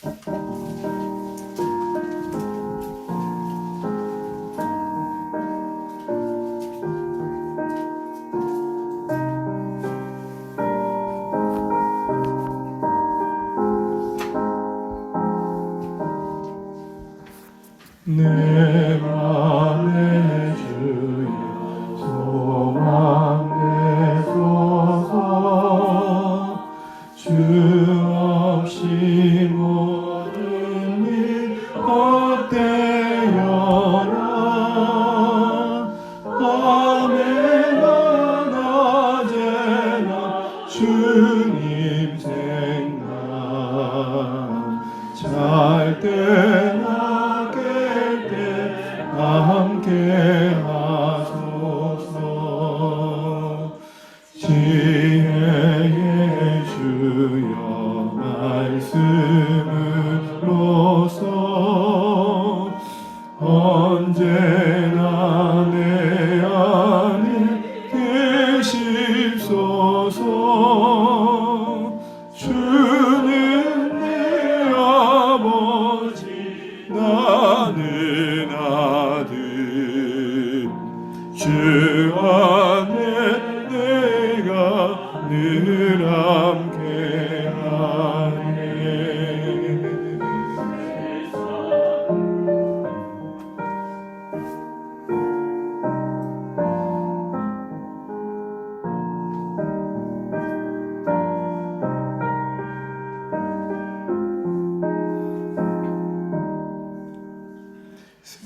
내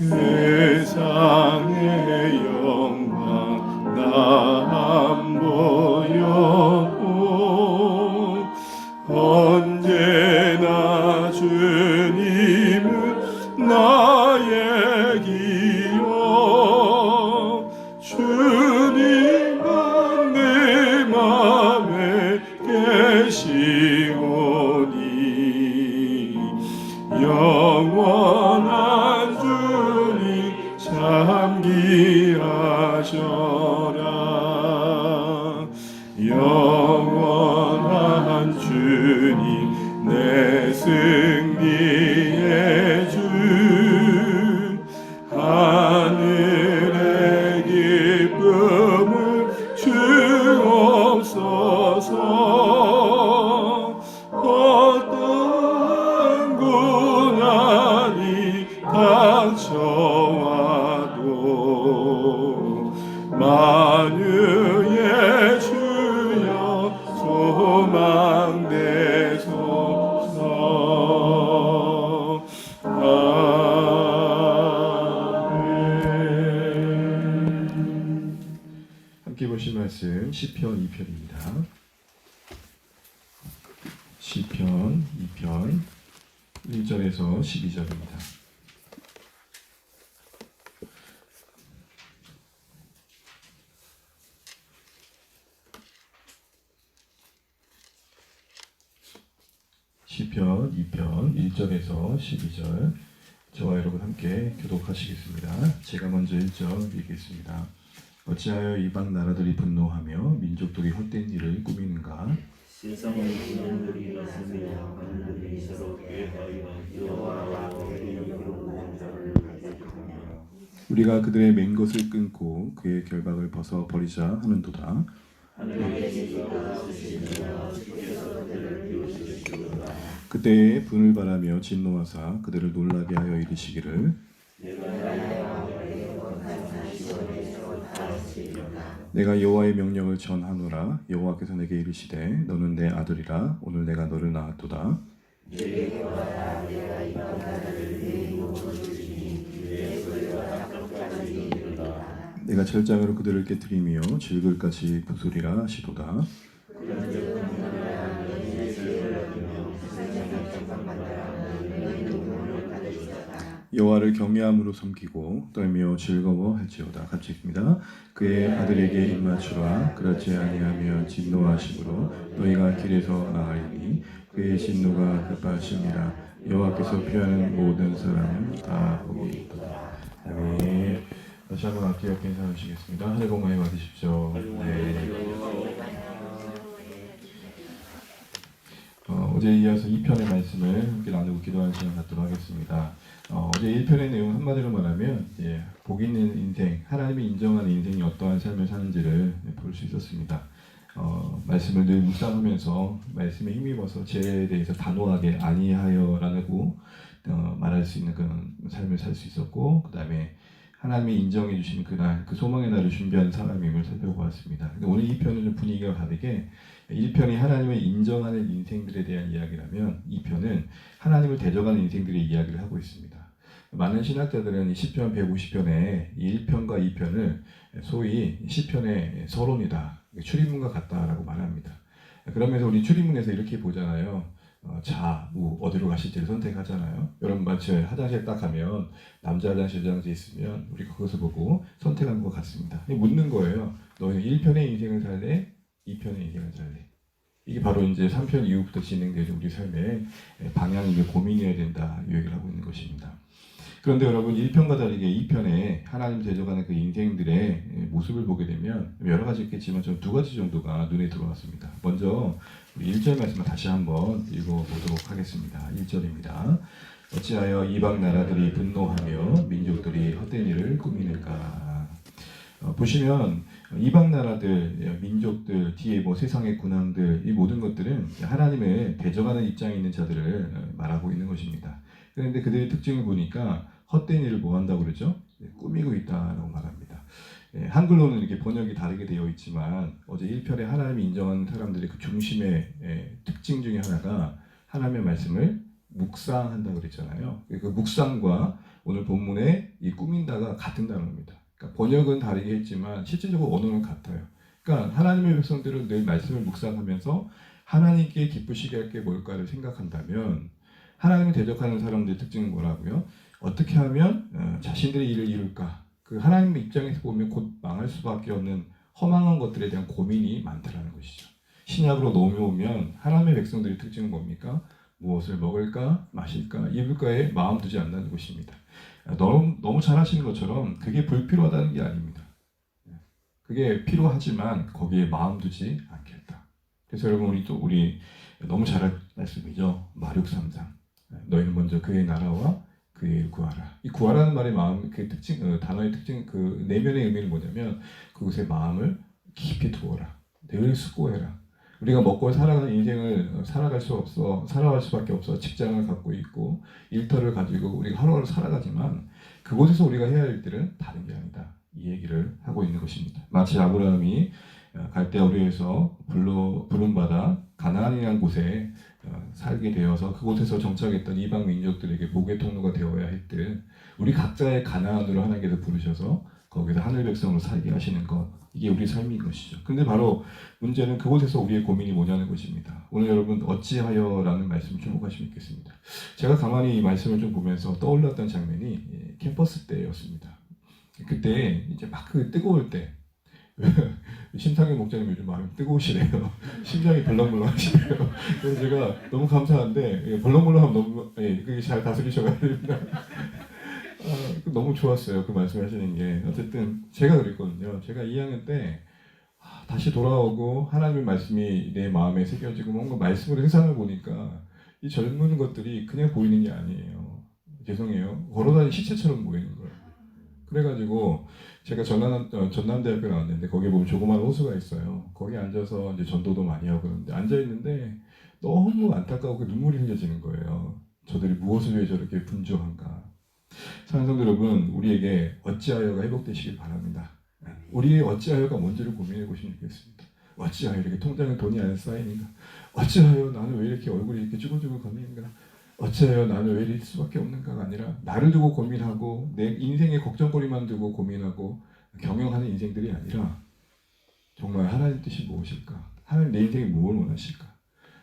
세 시편 2편입니다. 시편 2편 1절에서 12절입니다. 시편 2편 1절에서 12절 저와 여러분 함께 교독하시겠습니다. 제가 먼저 1절 읽겠습니다. 어찌하여 이방 나라들이 분노하며 민족들이 헛된 일을 꾸미는가? 세상의 신령들이 일어서며 그들이 서로 괴하여 여호와와 그의 이름으로 자를 가지하며 우리가 그들의 맹 것을 끊고 그의 결박을 벗어 버리자 하는도다. 그때에 분을 바라며 진노하사 그들을 놀라게 하여 이르시기를 내가 여호와의 명령을 전하노라 여호와께서 내게 이르시되 너는 내 아들이라 오늘 내가 너를 낳았도다. 내가 철장으로 그들을 깨뜨리며 질글같이 부수리라 하시도다. 여호와를 경외함으로 섬기고 떨며 즐거워할지어다. 같이 읽습니다. 그의 아들에게 입맞추라. 그렇지 아니하면 진노하심으로 너희가 길에서 나가리니 그의 진노가 급하심이라. 여호와께서 피하는 모든 사람은 다 복이 있도다. 아멘. 다시 한번 앞뒤 옆에 인사하시겠습니다. 하늘 복 많이 받으십시오. 네. 어, 어제 이어서 2편의 말씀을 함께 나누고 기도하는 시간 갖도록 하겠습니다. 어, 제 1편의 내용 한마디로 말하면 예, 복 있는 인생, 하나님이 인정하는 인생이 어떠한 삶을 사는지를 볼 수 있었습니다. 어, 말씀을 늘 묵상하면서 말씀에 힘입어서 죄에 대해서 단호하게 아니하여라고 어, 말할 수 있는 그런 삶을 살 수 있었고 그 다음에 하나님이 인정해 주시는 그날 그 소망의 날을 준비한 사람임을 살펴보았습니다. 근데 오늘 2편은 좀 분위기가 다르게 1편이 하나님을 인정하는 인생들에 대한 이야기라면 2편은 하나님을 대적하는 인생들의 이야기를 하고 있습니다. 많은 신학자들은 이 시편 150편의 1편과 2편을 소위 시편의 서론이다, 출입문과 같다라고 말합니다. 그러면서 우리 출입문에서 이렇게 보잖아요. 어, 자, 우, 어디로 가실지를 선택하잖아요. 여러분 마치 화장실 딱 가면 남자 화장실 화장실 있으면 우리가 그것을 보고 선택하는 것 같습니다. 묻는 거예요. 너는 1편의 인생을 살래? 2편의 인생을 살래? 이게 바로 이제 3편 이후부터 진행되는 우리 삶의 방향이 고민해야 된다 이 얘기를 하고 있는 것입니다. 그런데 여러분 1편과 다르게 2편에 하나님 대적하는 그 인생들의 모습을 보게 되면 여러 가지 있겠지만 좀 두 가지 정도가 눈에 들어왔습니다. 먼저 우리 1절 말씀을 다시 한번 읽어보도록 하겠습니다. 1절입니다. 어찌하여 이방 나라들이 분노하며 민족들이 헛된 일을 꾸미는가 어, 보시면 이방 나라들, 민족들, 뒤에 뭐 세상의 군왕들 이 모든 것들은 하나님을 대적하는 입장에 있는 자들을 말하고 있는 것입니다. 그런데 그들의 특징을 보니까 헛된 일을 뭐 한다고 그러죠? 예, 꾸미고 있다라고 말합니다. 예, 한글로는 이렇게 번역이 다르게 되어 있지만 어제 1편에 하나님이 인정하는 사람들의 그 중심의 예, 특징 중에 하나가 하나님의 말씀을 묵상한다고 그랬잖아요. 그 묵상과 오늘 본문의 이 꾸민다가 같은 단어입니다. 그러니까 번역은 다르게 했지만 실질적으로 언어는 같아요. 그러니까 하나님의 백성들은 늘 말씀을 묵상하면서 하나님께 기쁘시게 할 게 뭘까를 생각한다면 하나님을 대적하는 사람들의 특징은 뭐라고요? 어떻게 하면 어, 자신들의 일을 이룰까? 그 하나님 입장에서 보면 곧 망할 수밖에 없는 허망한 것들에 대한 고민이 많다라는 것이죠. 신약으로 넘어오면 하나님의 백성들의 특징은 뭡니까? 무엇을 먹을까, 마실까, 입을까에 마음 두지 않는 것입니다. 너무 너무 잘 하시는 것처럼 그게 불필요하다는 게 아닙니다. 그게 필요하지만 거기에 마음 두지 않겠다. 그래서 여러분 우리 또 우리 너무 잘할 말씀이죠. 마륙 3장. 너희는 먼저 그의 나라와 그의 구하라. 이 구하라는 말의 마음 그 특징 어, 단어의 특징 그 내면의 의미는 뭐냐면 그곳에 마음을 깊이 두어라. 늘 수고해라. 우리가 먹고 살아가는 인생을 살아갈 수 없어 살아갈 수밖에 없어 직장을 갖고 있고 일터를 가지고 우리가 하루하루 살아가지만 그곳에서 우리가 해야 할 일들은 다른 게 아니다 이 얘기를 하고 있는 것입니다 마치 아브라함이 갈대아 우리에서 불러 부름받아 가나안이라는 곳에 어, 살게 되어서 그곳에서 정착했던 이방 민족들에게 목의 통로가 되어야 했듯 우리 각자의 가나안으로 하나님께서 부르셔서 거기서 하늘 백성으로 살게 하시는 것 이게 우리 삶인 것이죠. 근데 바로 문제는 그곳에서 우리의 고민이 뭐냐는 것입니다. 오늘 여러분 어찌하여라는 말씀 주목하시면 있겠습니다. 제가 가만히 이 말씀을 좀 보면서 떠올랐던 장면이 예, 캠퍼스 때였습니다. 그때 이제 막 그 뜨거울 때 심상현 목사님 요즘 마음이 뜨거우시네요. 심장이 벌렁벌렁하시네요. 그래서 제가 너무 감사한데 예, 벌렁벌렁하면 너무 예, 그게 잘 다스리셔야 됩니다. 아, 너무 좋았어요. 그 말씀하시는 게 어쨌든 제가 그랬거든요. 제가 2학년 때 아, 다시 돌아오고 하나님의 말씀이 내 마음에 새겨지고 뭔가 말씀으로 세상을 보니까 이 젊은 것들이 그냥 보이는 게 아니에요. 죄송해요. 걸어다니는 시체처럼 보이는 거예요. 그래가지고 제가 전남 어, 전남대학교 나왔는데 거기에 보면 조그마한 호수가 있어요. 거기 앉아서 이제 전도도 많이 하고 그러는데 앉아 있는데 너무 안타까우고 눈물이 흘려지는 거예요. 저들이 무엇을 위해 저렇게 분주한가? 사랑하는 성도 여러분, 우리에게 어찌하여가 회복되시길 바랍니다. 우리의 어찌하여가 뭔지를 고민해 보시면 좋겠습니다. 어찌하여 이렇게 통장에 돈이 안 쌓이는가? 어찌하여 나는 왜 이렇게 얼굴이 이렇게 쭈글쭈글 거리는가? 어찌하여 나는 왜 이럴 수밖에 없는가가 아니라 나를 두고 고민하고 내 인생의 걱정거리만 두고 고민하고 경영하는 인생들이 아니라 정말 하나님 뜻이 무엇일까? 하나님 내 인생에 무엇을 원하실까?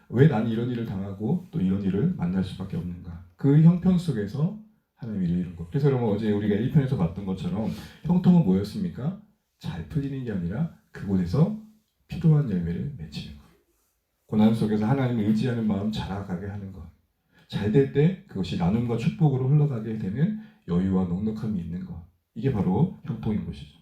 왜 나는 이런 일을 당하고 또 이런 일을 만날 수밖에 없는가? 그 형편 속에서 하나님 일을 이룬 것. 그래서 여러분 어제 우리가 1편에서 봤던 것처럼 형통은 뭐였습니까? 잘 풀리는 게 아니라 그곳에서 필요한 열매를 맺히는 것. 고난 속에서 하나님을 의지하는 마음 자라가게 하는 것. 잘 될 때 그것이 나눔과 축복으로 흘러가게 되는 여유와 넉넉함이 있는 것. 이게 바로 형통인 것이죠.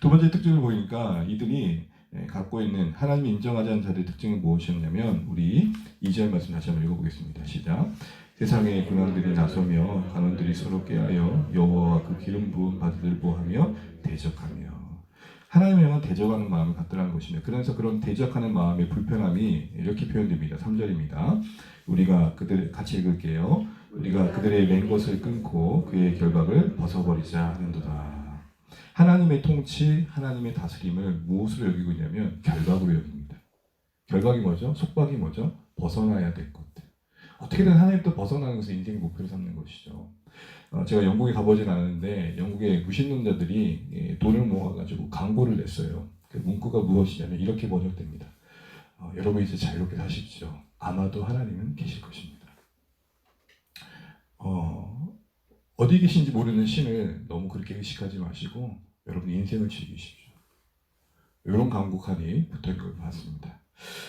두 번째 특징을 보니까 이들이 예, 갖고 있는 하나님이 인정하지 않는 자들의 특징은 무엇이었냐면 우리 2절 말씀 다시 한번 읽어보겠습니다. 시작. 세상의 군왕들이 나서며 관원들이 서로 깨하여 여호와와 그 기름 부은 바들을 보하며 대적하며 하나님을 향한 대적하는 마음을 갖더라는 것입니다. 그래서 그런 대적하는 마음의 불편함이 이렇게 표현됩니다. 3절입니다. 우리가 그들 같이 읽을게요. 우리가 그들의 맨 것을 끊고 그의 결박을 벗어버리자 하는도다. 하나님의 통치, 하나님의 다스림을 무엇으로 여기고 있냐면 결박으로 여깁니다. 결박이 뭐죠? 속박이 뭐죠? 벗어나야 될 것들. 어떻게든 하나님부터 벗어나는 것을 인생의 목표로 삼는 것이죠. 어, 제가 영국에 가보진 않았는데 영국의 무신론자들이 예, 돈을 모아가지고 광고를 냈어요. 그 문구가 무엇이냐면 이렇게 번역됩니다. 어, 여러분 이제 자유롭게 사십시오. 아마도 하나님은 계실 것입니다. 어, 어디 계신지 모르는 신을 너무 그렇게 의식하지 마시고 여러분 인생을 즐기십시오. 이런 광고칸이 붙어있는 걸 봤습니다.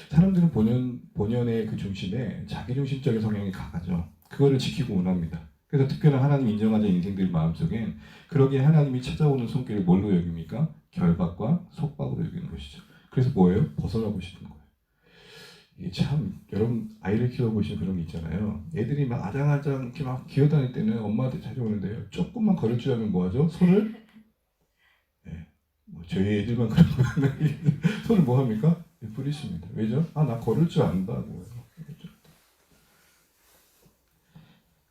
사람들은 본연, 본연의 그 중심에 자기중심적인 성향이 강하죠. 그거를 지키고 원합니다. 그래서 특별한 하나님 인정하자 인생들 마음속엔 그러기에 하나님이 찾아오는 손길을 뭘로 여깁니까? 결박과 속박으로 여기는 것이죠. 그래서 뭐예요? 벗어나고 싶은 거예요. 이게 참 여러분 아이를 키워보시면 그런 게 있잖아요. 애들이 막 아장아장 이렇게 막 기어다닐 때는 엄마한테 찾아오는데요. 조금만 걸을 줄 알면 뭐하죠? 손을 네, 뭐 저희 애들만 그런 거예요. 손을 뭐 합니까? 뿌리십니다. 왜죠? 아 나 걸을 줄 안다고요.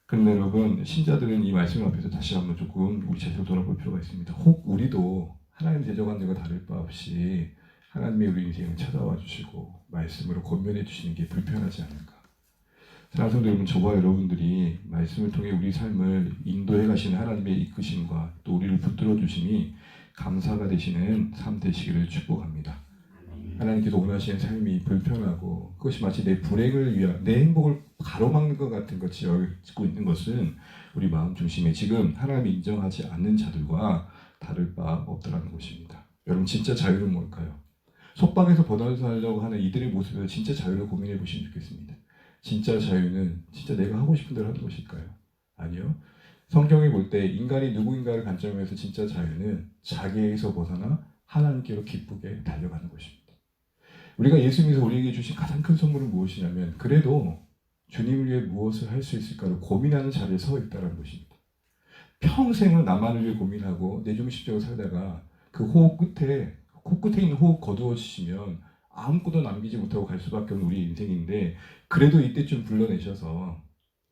근데 여러분 신자들은 이 말씀 앞에서 다시 한번 조금 우리 자신을 돌아볼 필요가 있습니다. 혹 우리도 하나님 대적한 데가 다를 바 없이 하나님의 우리 인생을 찾아와 주시고 말씀으로 권면해 주시는 게 불편하지 않을까. 사랑하는 여러분, 저와 여러분들이 말씀을 통해 우리 삶을 인도해 가시는 하나님의 이끄심과 또 우리를 붙들어 주심이 감사가 되시는 삶 되시기를 축복합니다. 하나님께서 원하시는 삶이 불편하고 그것이 마치 내 불행을 위한 내 행복을 가로막는 것 같은 것이 여기고 있는 것은 우리 마음 중심에 지금 하나님이 인정하지 않는 자들과 다를 바 없다라는 것입니다. 여러분 진짜 자유는 뭘까요? 속박에서 벗어나려고 하는 이들의 모습에서 진짜 자유를 고민해 보시면 좋겠습니다. 진짜 자유는 진짜 내가 하고 싶은 대로 하는 것일까요? 아니요. 성경에 볼 때 인간이 누구인가를 관점에서 진짜 자유는 자기에서 벗어나 하나님께로 기쁘게 달려가는 것입니다. 우리가 예수님께서 우리에게 주신 가장 큰 선물은 무엇이냐면 그래도 주님을 위해 무엇을 할 수 있을까를 고민하는 자리에 서 있다는 것입니다. 평생을 나만을 위해 고민하고 내중심적으로 살다가 그 호흡 끝에 코끝에 있는 호흡 거두어지시면 아무것도 남기지 못하고 갈 수밖에 없는 우리 인생인데 그래도 이때쯤 불러내셔서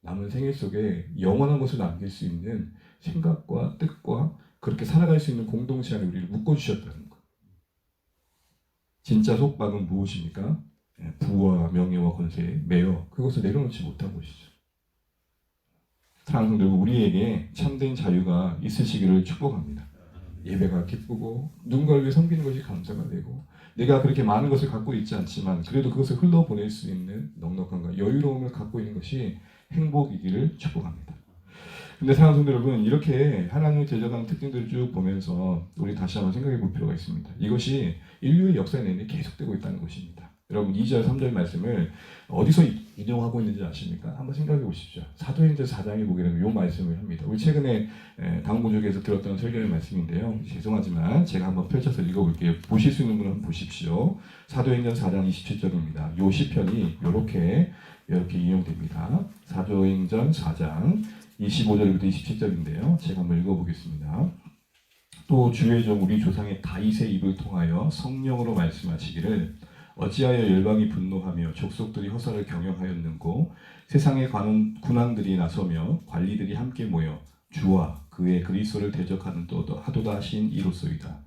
남은 생애 속에 영원한 것을 남길 수 있는 생각과 뜻과 그렇게 살아갈 수 있는 공동체 안에 우리를 묶어주셨다는 것. 진짜 속박은 무엇입니까? 예, 부와 명예와 권세에 매여 그것을 내려놓지 못한 것이죠. 사랑하는 여러분, 우리에게 참된 자유가 있으시기를 축복합니다. 예배가 기쁘고 누군가를 위해 섬기는 것이 감사가 되고 내가 그렇게 많은 것을 갖고 있지 않지만 그래도 그것을 흘러보낼 수 있는 넉넉함과 여유로움을 갖고 있는 것이 행복이기를 축복합니다. 근데 사랑하는 성도 여러분 이렇게 하나님을 제작하는 특징들을 쭉 보면서 우리 다시 한번 생각해 볼 필요가 있습니다. 이것이 인류의 역사 내내 계속되고 있다는 것입니다. 여러분 2절 3절 말씀을 어디서 인용하고 있는지 아십니까? 한번 생각해 보십시오. 사도행전 4장에 보게 되면 이 말씀을 합니다. 우리 최근에 당부족에서 들었던 설교의 말씀인데요. 죄송하지만 제가 한번 펼쳐서 읽어볼게요. 보실 수 있는 분은 보십시오. 사도행전 4장 27절입니다. 요 시편이 이렇게 이렇게 인용됩니다. 사도행전 4장 25절부터 27절인데요. 제가 한번 읽어보겠습니다. 또 주의 종 우리 조상의 다윗의 입을 통하여 성령으로 말씀하시기를 어찌하여 열방이 분노하며 족속들이 허사를 경영하였는고 세상의 관원, 군왕들이 나서며 관리들이 함께 모여 주와 그의 그리스도를 대적하는 또도 하도다 하신 이로소이다.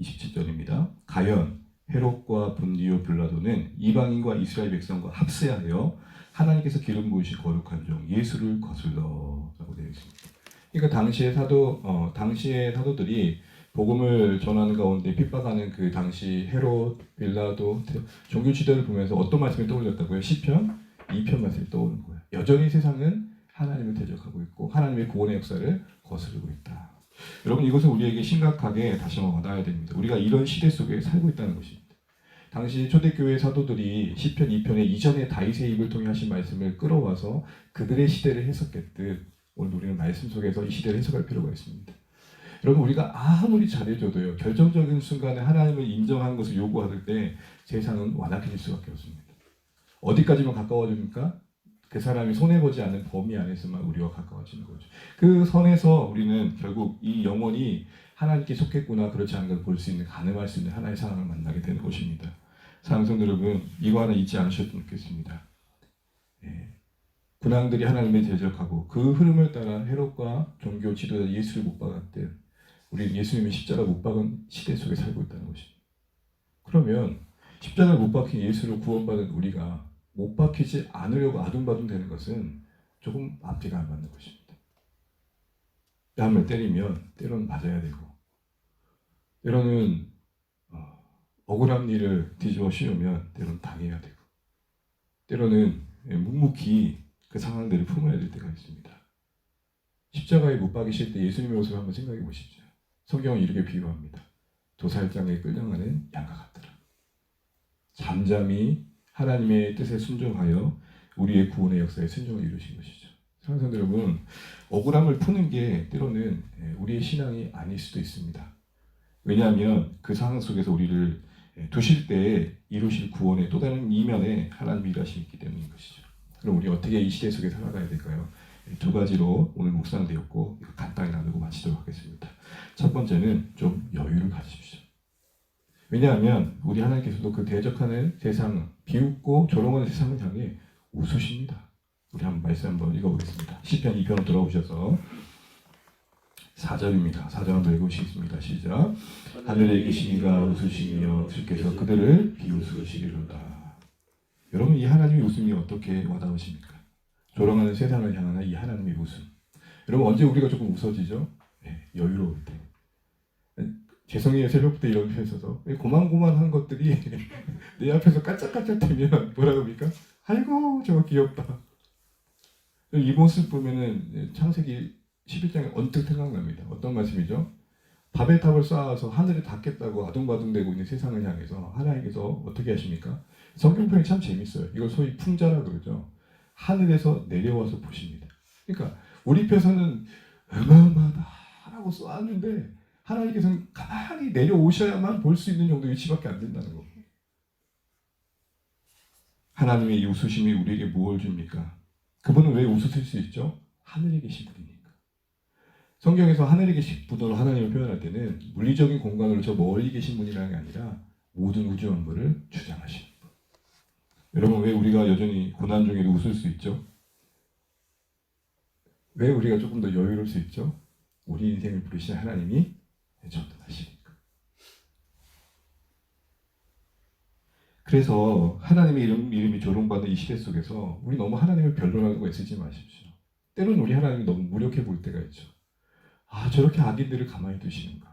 27절입니다. 가연 헤롯과 분디오 블라도는 이방인과 이스라엘 백성과 합세하여 하나님께서 기름 부으신 거룩한 종 예수를 거슬러라고 되어 있습니다. 그러니까 당시의 사도 어, 당시의 사도들이 복음을 전하는 가운데 핍박하는 그 당시 헤롯, 빌라도 종교 지도를 보면서 어떤 말씀이 떠올렸다고요? 시편 2편 말씀이 떠오르는 거예요. 여전히 세상은 하나님을 대적하고 있고 하나님의 구원의 역사를 거스르고 있다. 여러분 이것은 우리에게 심각하게 다시 한번 와닿아야 됩니다. 우리가 이런 시대 속에 살고 있다는 것입니다. 당시 초대교회 사도들이 시편 2편의 이전에 다윗의 입을 통해 하신 말씀을 끌어와서 그들의 시대를 해석했듯 오늘 우리는 말씀 속에서 이 시대를 해석할 필요가 있습니다. 여러분 우리가 아무리 잘해줘도요 결정적인 순간에 하나님을 인정하는 것을 요구할 때 세상은 완악해질 수밖에 없습니다. 어디까지만 가까워집니까? 그 사람이 손해 보지 않는 범위 안에서만 우리와 가까워지는 거죠. 그 선에서 우리는 결국 이 영혼이 하나님께 속했구나 그렇지 않은 걸 볼 수 있는 가늠할 수 있는 하나의 사랑을 만나게 되는 것입니다. 성도 여러분 이거 하나 잊지 않으셨으면 좋겠습니다. 예. 군왕들이 하나님을 대적하고 그 흐름을 따라 헤롯과 종교 지도자 예수를 못 박았듯 우리는 예수님의 십자가 못 박은 시대 속에 살고 있다는 것입니다. 그러면 십자가를 못 박힌 예수를 구원받은 우리가 못 박히지 않으려고 아둥바둥 되는 것은 조금 앞뒤가 안 맞는 것입니다. 뺨을 때리면 때로는 맞아야 되고 때로는 어, 억울한 일을 뒤집어 씌우면 때로는 당해야 되고 때로는 예, 묵묵히 그 상황들을 품어야 될 때가 있습니다. 십자가에 못 박이실 때 예수님의 모습을 한번 생각해 보십시오. 성경은 이렇게 비유합니다. 도살장에 끌려가는 양과 같더라. 잠잠히 하나님의 뜻에 순종하여 우리의 구원의 역사에 순종을 이루신 것이죠. 사랑하는 여러분, 억울함을 푸는 게 때로는 예, 우리의 신앙이 아닐 수도 있습니다. 왜냐하면 그 상황 속에서 우리를 예, 두실 때에 이루실 구원의 또 다른 이면에 하나님이 일하심이 있기 때문인 것이죠. 그럼 우리 어떻게 이 시대 속에 살아가야 될까요? 예, 두 가지로 오늘 묵상되었고 간단히 나누고 마치도록 하겠습니다. 첫 번째는 좀 여유를 가지십시오. 왜냐하면 우리 하나님께서도 그 대적하는 세상, 비웃고 조롱하는 세상을 향해 웃으십니다. 우리 한번 말씀 한번 읽어보겠습니다. 시편 2편으로 돌아오셔서 4절입니다. 4절 한번 읽으시겠습니다. 시작. 하늘에 계신 이가 웃으시며 주께서 그들을 비웃으시리로다. 여러분 이 하나님의 웃음이 어떻게 와닿으십니까? 조롱하는 세상을 향하는 이 하나님의 웃음. 여러분 언제 우리가 조금 웃어지죠? 네, 여유로울 때. 죄송해요 새벽부터 이런 표현 써서 고만고만한 것들이 내 앞에서 깔짝깔짝대면 뭐라 그럽니까? 아이고 저거 귀엽다. 이 모습 보면은 창세기 11장에 언뜻 생각납니다. 어떤 말씀이죠? 바벨 탑을 쌓아서 하늘에 닿겠다고 아둥바둥대고 있는 세상을 향해서 하나님께서 어떻게 하십니까? 성경편이 참 재밌어요. 이걸 소위 풍자라 그러죠. 하늘에서 내려와서 보십니다. 그러니까 우리 펴서는 어마어마하다라고 쏘았는데 하나님께서는 가만히 내려오셔야만 볼 수 있는 정도 위치밖에 안 된다는 거. 하나님의 이 웃으심이 우리에게 무엇을 줍니까? 그분은 왜 웃으실 수 있죠? 하늘에 계신 분이니까. 성경에서 하늘에 계신 분으로 하나님을 표현할 때는 물리적인 공간으로 저 멀리 계신 분이라는 게 아니라 모든 우주 만물을 주장하시는 분. 여러분 왜 우리가 여전히 고난 중에도 웃을 수 있죠? 왜 우리가 조금 더 여유로울 수 있죠? 우리 인생을 부르신 하나님이 전능하시니까. 그래서 하나님의 이름, 이름이 조롱받는 이 시대 속에서 우리 너무 하나님을 별로라고 애쓰지 마십시오. 때로는 우리 하나님이 너무 무력해 보일 때가 있죠. 아 저렇게 악인들을 가만히 두시는가?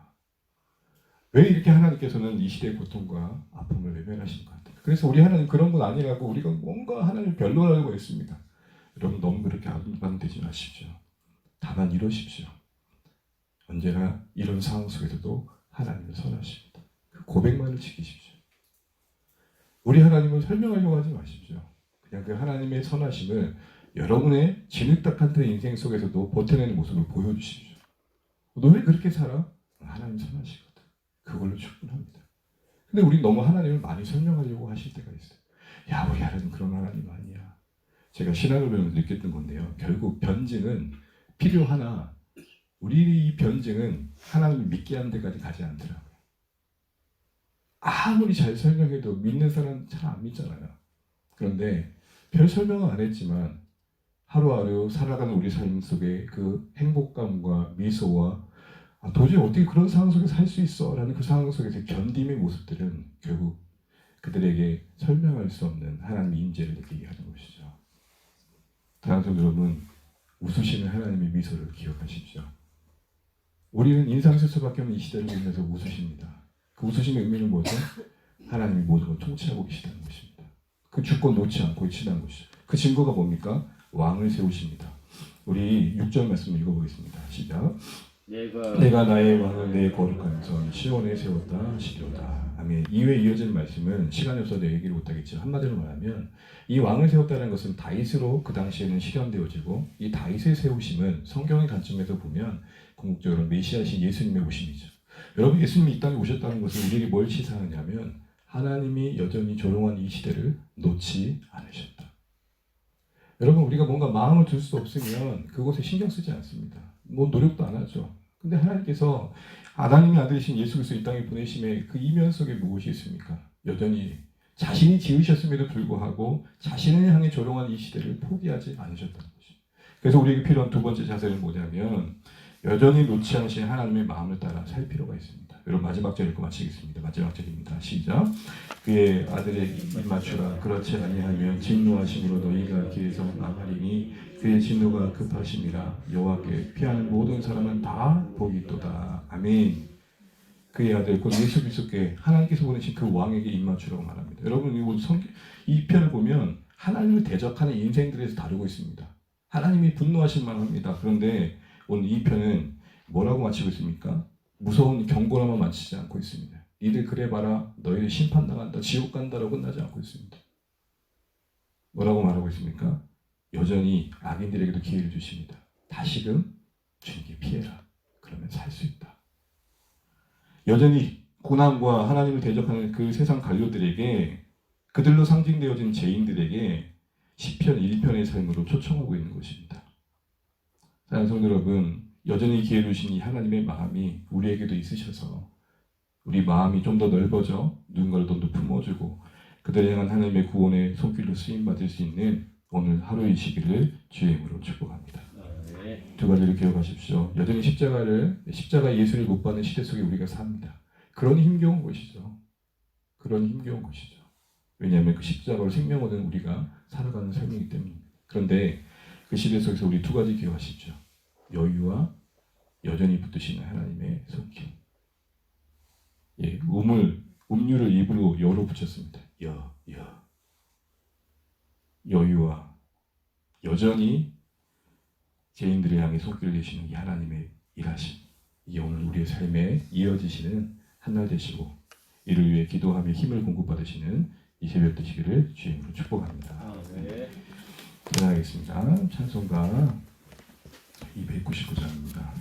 왜 이렇게 하나님께서는 이 시대의 고통과 아픔을 외면하시는 것 같아요? 그래서 우리 하나님 그런 분 아니라고 우리가 뭔가 하나님 별로라고 했습니다. 여러분 너무 그렇게 아둥바둥되지 마십시오. 다만 이러십시오. 언제나 이런 상황 속에서도 하나님을 선하십니다. 그 고백만을 지키십시오. 우리 하나님을 설명하려고 하지 마십시오. 그냥 그 하나님의 선하심을 여러분의 진흙탕 같은 인생 속에서도 버텨내는 모습을 보여주십시오. 너 왜 그렇게 살아? 하나님 선하시거든. 그걸로 충분합니다. 근데 우리 너무 하나님을 많이 설명하려고 하실 때가 있어요. 야, 우리 하나님 그런 하나님 아니야. 제가 신학을 배우면서 느꼈던 건데요. 결국 변증은 필요하나 우리 이 변증은 하나님을 믿게 하는 데까지 가지 않더라고요. 아무리 잘 설명해도 믿는 사람 잘 안 믿잖아요. 그런데 별 설명은 안 했지만 하루하루 살아가는 우리 삶 속에 그 행복감과 미소와 아, 도저히 어떻게 그런 상황 속에 살 수 있어? 라는 그 상황 속에서 견딤의 모습들은 결국 그들에게 설명할 수 없는 하나님의 임재를 느끼게 하는 것이죠. 다양성 여러분, 웃으시는 하나님의 미소를 기억하십시오. 우리는 인상쓸 수밖에 없는 이 시대를 보면서 웃으십니다. 그 웃으심의 의미는 뭐죠? 하나님이 모든 걸 통치하고 계시다는 것입니다. 그 주권 놓지 않고 있다는 것이죠. 그 증거가 뭡니까? 왕을 세우십니다. 우리 6절 말씀을 읽어보겠습니다. 시작. 내가 나의 왕을 내 거룩한 성 시온에 세웠다 하시리로다. 아멘. 이후에 이어지는 말씀은 시간이 없어서 얘기를 못하겠지만 한마디로 말하면 이 왕을 세웠다는 것은 다윗으로 그 당시에는 실현되어지고 이 다윗의 세우심은 성경의 관점에서 보면 궁극적으로 메시아신 예수님의 오심이죠. 여러분 예수님이 이 땅에 오셨다는 것은 우리에게 뭘 시사하냐면 하나님이 여전히 조롱한 이 시대를 놓지 않으셨다. 여러분 우리가 뭔가 마음을 둘 수 없으면 그곳에 신경 쓰지 않습니다. 뭐 노력도 안 하죠. 근데 하나님께서 아담님의 아들이신 예수 그리스도 이 땅에 보내심에 그 이면 속에 무엇이 있습니까? 여전히 자신이 지으셨음에도 불구하고 자신을 향해 조롱한 이 시대를 포기하지 않으셨다는 것입니다. 그래서 우리에게 필요한 두 번째 자세는 뭐냐면 여전히 놓지 않으신 하나님의 마음을 따라 살 필요가 있습니다. 여러분 마지막 절 읽고 마치겠습니다. 마지막 절입니다. 시작. 그의 아들에게 입 맞추라. 그렇지 아니하면 진노하심으로 너희가 길에서 나가리니 그의 진노가 급하심이라 여호와께 피하는 모든 사람은 다 복이 있도다. 아멘. 그의 아들 곧 예수 그리스도께 하나님께서 보내신 그 왕에게 입 맞추라고 말합니다. 여러분 이 편을 보면 하나님을 대적하는 인생들에서 다루고 있습니다. 하나님이 분노하실 만합니다. 그런데 오늘 이 편은 뭐라고 마치고 있습니까? 무서운 경고라만 마치지 않고 있습니다. 니들 그래 봐라 너희들 심판당한다 지옥 간다라고 끝나지 않고 있습니다. 뭐라고 말하고 있습니까? 여전히 악인들에게도 기회를 주십니다. 다시금 주님께 피해라. 그러면 살 수 있다. 여전히 고난과 하나님을 대적하는 그 세상 관료들에게 그들로 상징되어진 죄인들에게 시편 1편의 삶으로 초청하고 있는 것입니다. 사랑하는 성도 여러분, 여전히 기회를 주신 이 하나님의 마음이 우리에게도 있으셔서 우리 마음이 좀 더 넓어져 누군가를 더 높임어주고 그들을 향한 하나님의 구원의 손길로 쓰임 받을 수 있는 오늘 하루이시기를 주의 이름으로 축복합니다. 네. 두 가지를 기억하십시오. 여전히 십자가를 십자가 예수를 못 받는 시대 속에 우리가 삽니다. 그런 힘겨운 것이죠. 그런 힘겨운 것이죠. 왜냐하면 그 십자가로 생명 얻은 우리가 살아가는 삶이기 때문입니다. 그런데 그 시대 속에서 우리 두 가지 기억하십시오. 여유와 여전히 붙드시는 하나님의 손길. 예, 음을 음료를 입으로 여로 붙였습니다. 여, 여. 여유와 여전히 죄인들을 향해 손길을 내시는 이 하나님의 일하심. 이 오늘 우리의 삶에 이어지시는 한날 되시고 이를 위해 기도하며 힘을 공급받으시는 이 새벽 되시기를 주님으로 축복합니다. 아, 네. 기도하겠습니다. 찬송가 299장입니다.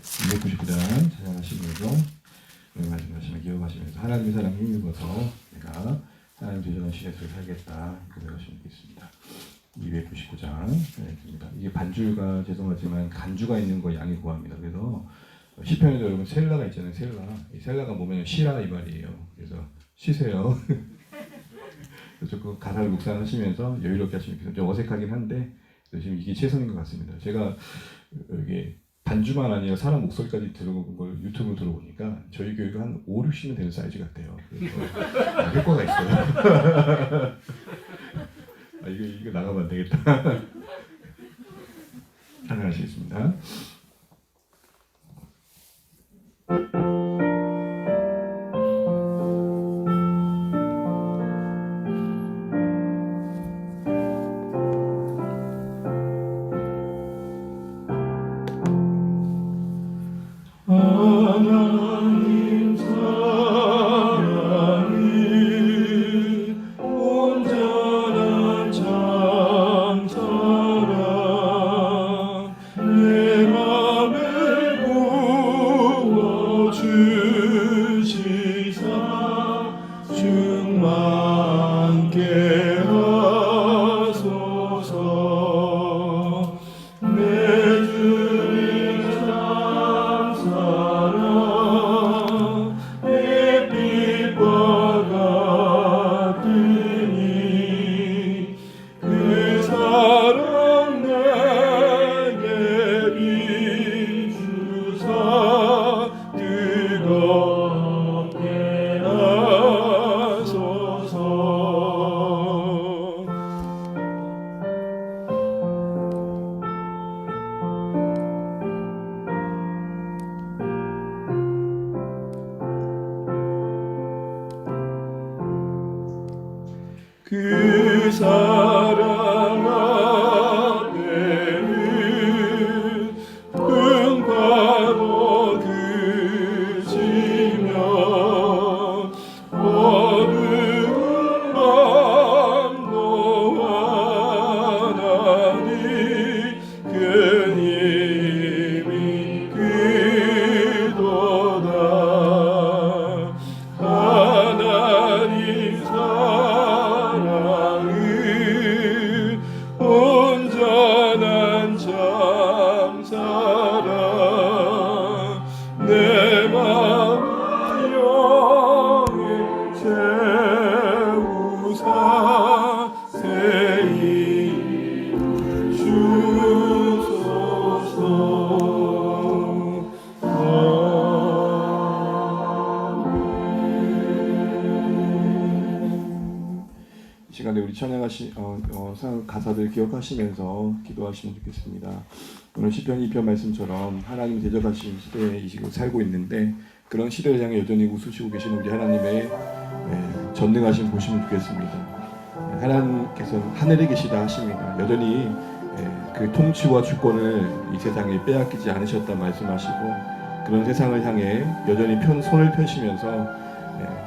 299장 찬양하시면서 오늘 말씀하시면 기억하시면서 하나님의 사랑 힘입어서 내가 하나님 시대 속에 살겠다 고백하시면 되겠습니다. 299장 찬양입니다. 이게 반주가 죄송하지만 간주가 있는 거 양해 구합니다. 그래서 시편에도 여러분 셀라가 있잖아요. 셀라. 이 셀라가 뭐면 쉬라 이 말이에요. 그래서 쉬세요. 그래서 그 가사를 묵상하시면서 여유롭게 하시면 좋겠습니다. 좀 어색하긴 한데 지금 이게 최선인 것 같습니다. 제가 이게 반주만 아니라 사람 목소리까지 들어본 걸 유튜브로 들어보니까 저희 교회가 한 5, 60년 되는 사이즈 같아요. 그래서 효과가 있어요. 아, 이거, 이거 나가면 안 되겠다. 참여하시겠습니다. 하나 가사들 기억하시면서 기도하시면 좋겠습니다. 오늘 시편 2편 말씀처럼 하나님 대적하신 시국 살고 있는데 그런 시대를 향해 여전히 웃으시고 계시는 우리 하나님의 예, 전능하신 보시면 좋겠습니다. 예, 하나님께서 하늘에 계시다 하십니다. 여전히 예, 그 통치와 주권을 이 세상에 빼앗기지 않으셨다 말씀하시고 그런 세상을 향해 여전히 편, 손을 펴시면서 예,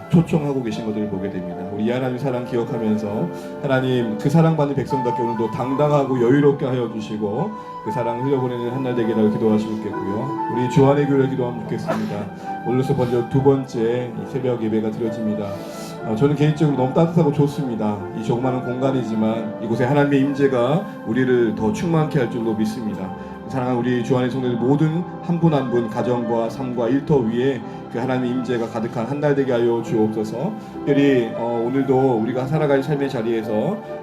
초청하고 계신 것들을 보게 됩니다. 우리 하나님 사랑 기억하면서 하나님 그 사랑받는 백성답게 오늘도 당당하고 여유롭게 하여 주시고 그 사랑 흘려보내는 한 날 되기를 기도하시면 좋겠고요. 우리 주안의 교회를 기도하면 좋겠습니다. 오늘로서 먼저 두 번째 이 새벽 예배가 드려집니다. 어, 저는 개인적으로 너무 따뜻하고 좋습니다. 이 조그마한 공간이지만 이곳에 하나님의 임재가 우리를 더 충만케 할 줄로 믿습니다. 사랑하는 우리 주안의 성도들 모든 한 분 한 분 가정과 삶과 일터 위에 그 하나님의 임재가 가득한 한 달 되게 하여 주옵소서. 특별히 어, 오늘도 우리가 살아갈 삶의 자리에서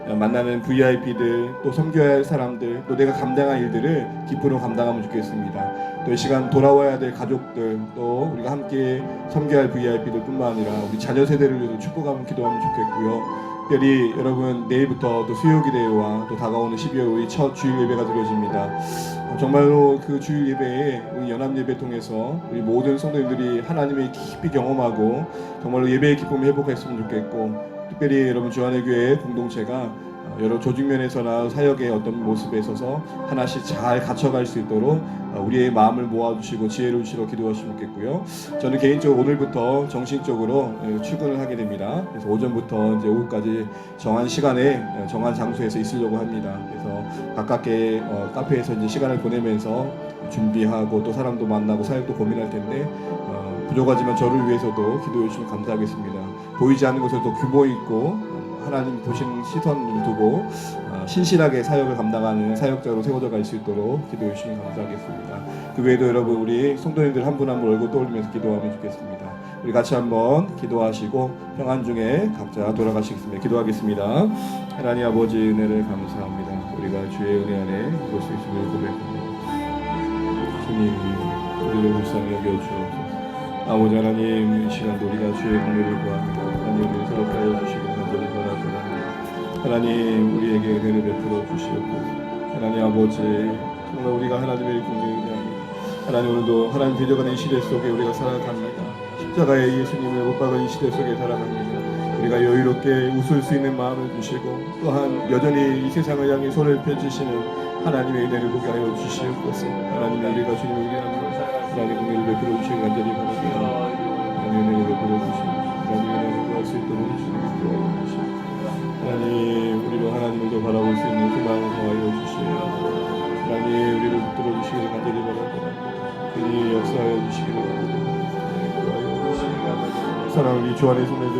어, 만나는 VIP들 또 섬겨야 할 사람들 또 내가 감당할 일들을 기쁨으로 감당하면 좋겠습니다. 또 이 시간 돌아와야 될 가족들 또 우리가 함께 섬겨야 할 VIP들뿐만 아니라 우리 자녀 세대를 위해서 축복하면 기도하면 좋겠고요. 특별히 여러분 내일부터 또 수요 기대와 또 다가오는 12월 우리 첫 주일 예배가 드려집니다. 어, 정말로 그 주일 예배에 우리 연합 예배 통해서 우리 모든 성도님들이 하나님의 깊이 경험하고 정말로 예배의 기쁨을 회복했으면 좋겠고 특별히 여러분 주안의 교회 공동체가 어, 여러 조직 면에서나 사역의 어떤 모습에 있어서 하나씩 잘 갖춰갈 수 있도록 어, 우리의 마음을 모아주시고 지혜를 주시러 기도하시면 좋겠고요. 저는 개인적으로 오늘부터 정식적으로 예, 출근을 하게 됩니다. 그래서 오전부터 이제 오후까지 정한 시간에 어, 정한 장소에서 있으려고 합니다. 그래서 가깝게 어, 카페에서 이제 시간을 보내면서 준비하고 또 사람도 만나고 사역도 고민할 텐데 어, 부족하지만 저를 위해서도 기도해 주시면 감사하겠습니다. 보이지 않는 곳에도 규모 있고 하나님 보시는 시선을 두고 어, 신실하게 사역을 감당하는 사역자로 세워져 갈 수 있도록 기도해 주시면 감사하겠습니다. 그 외에도 여러분 우리 성도님들 한 분 한 분 얼굴 떠올리면서 기도하면 좋겠습니다. 우리 같이 한번 기도하시고 평안 중에 각자 돌아가시겠습니다. 기도하겠습니다. 하나님 아버지 은혜를 감사합니다. 우리가 주의 은혜 안에 볼수 있음을 고백합니다. 주님 우리를 불쌍히 여겨 주옵소서. 아버지 하나님 이 시간도 우리가 주의 공의를 구합니다. 하나님 우리 새롭게 하여 주시기 하나님 우리에게 은혜를 베풀어 주시옵소서. 하나님 아버지 정말 우리가 하나님의 위하여 하나님 오늘도 하나님 이 시대 속에 우리가 살아갑니다. 십자가의 예수님을 못 박은 이 시대 속에 살아갑니다. 우리가 여유롭게 웃을 수 있는 마음을 주시고 또한 여전히 이 세상을 향해 손을 펼치시는 하나님의 은혜를 보게 하여 주시옵소서. 하나님 우리가 주님을 위하여 하나님 은혜를 베풀어 주시기 간절히 바랍니다. 하나님 은혜를 베풀어 주시고 하나님 은혜를 구할 수 있도록 주시기 도와주시옵소서. 하나님 우리로 하나님을 더 바라볼 수 있는 희망을 더하여 주시고 하나님 우리를 붙들어 주시기를 간절히 바랍니다. 그니 역사하여 주시기를 간절히 바랍니다. 사랑 우리 주안의 손에 들